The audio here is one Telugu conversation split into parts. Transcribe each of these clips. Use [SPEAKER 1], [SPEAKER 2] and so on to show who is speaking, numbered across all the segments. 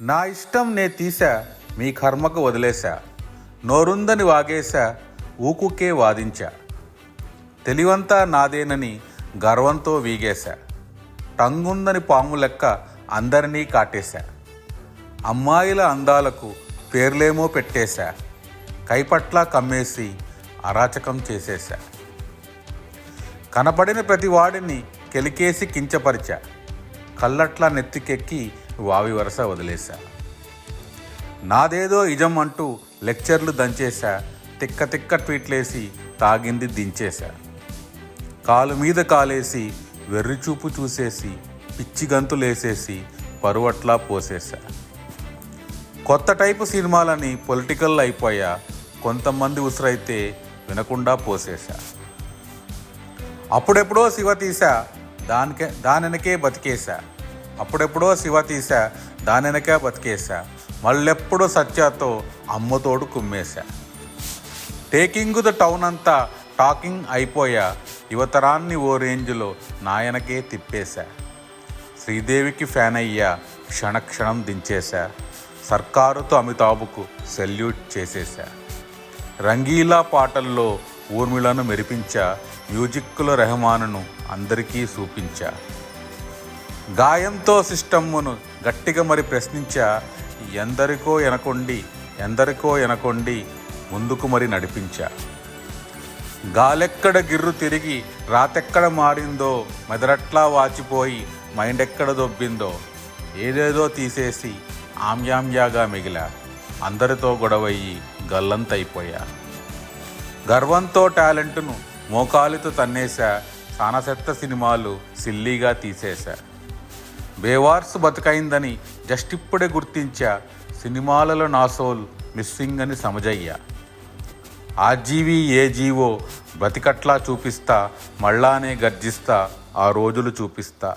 [SPEAKER 1] నా ఇష్టం నే తీసా మీ కర్మకు వదిలేశా. నోరుందని వాగేశా ఊకుకే వాదించా. తెలివంతా నాదేనని గర్వంతో వీగేశా. టంగుందని పాము లెక్క అందరినీ కాటేశా. అమ్మాయిల అందాలకు పేర్లేమో పెట్టేశా. కైపట్ల కమ్మేసి అరాచకం చేసేశా. కనపడిన ప్రతి వాడిని కెలికేసి కించపరిచా. కళ్ళట్లా నెత్తికెక్కి వావి వరస వదిలేశా. నాదేదో ఇజం అంటూ లెక్చర్లు దంచేశా తిక్క తిక్క ట్వీట్లేసి తాగింది దించేశా. కాలు మీద కాలేసి వెర్రిచూపు చూసేసి పిచ్చి గంతులేసేసి పరువట్లా పోసేశా. కొత్త టైపు సినిమాలని పొలిటికల్ అయిపోయా కొంతమంది ఉసురైతే వినకుండా పోసేశా. అప్పుడెప్పుడో శివ తీసా దానికే దానెనకే బతికేశా. అప్పుడెప్పుడో శివ తీసా దానెనకే బతికేసా మళ్ళెప్పుడో సత్యాతో అమ్మతోడు కుమ్మేశా. టేకింగ్ ద టౌన్ అంతా టాకింగ్ అయిపోయా. యువతరాన్ని ఓ రేంజ్లో నాయనకే తిప్పేశా. శ్రీదేవికి ఫ్యాన్ అయ్యా క్షణక్షణం దించేశా. సర్కారుతో అమితాబుకు సెల్యూట్ చేసేశా. రంగీలా పాటల్లో ఊర్మిళను మెరిపించా. మ్యూజిక్లో రెహమానును అందరికీ చూపించా గాయంతో సిస్టమ్మును గట్టిగా మరి ప్రశ్నించా ఎందరికో ఎనకొండి ఎందరికో ఎనకొండి ముందుకు మరి నడిపించా. గాలెక్కడ గిర్రు తిరిగి రాతెక్కడ మారిందో మెదరట్లా వాచిపోయి మైండ్ ఎక్కడ దొబ్బిందో ఏదేదో తీసేసి ఆమ్యామ్యాగా మిగిలా అందరితో గొడవయ్యి గల్లంతైపోయా. గర్వంతో టాలెంట్ను మోకాలితో తన్నేశా సానసెత్త సినిమాలు సిల్లీగా తీసేశా. బేవార్స్ బతుకైందని జస్ట్ ఇప్పుడే గుర్తించా సినిమాలలో నా సోల్ మిస్సింగ్ అని సమజయ్యా. ఆ జీవి ఏ జీవో బతికట్లా చూపిస్తా మళ్ళానే గర్జిస్తా ఆ రోజులు చూపిస్తా.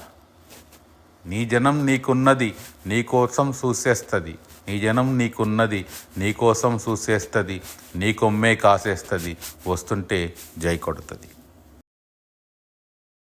[SPEAKER 1] నీ జనం నీకున్నది నీకోసం చూసేస్తుంది. నీ జనం నీకున్నది నీకోసం చూసేస్తుంది. నీ కొమ్మే కాసేస్తుంది. వస్తుంటే జై కొడుతుంది.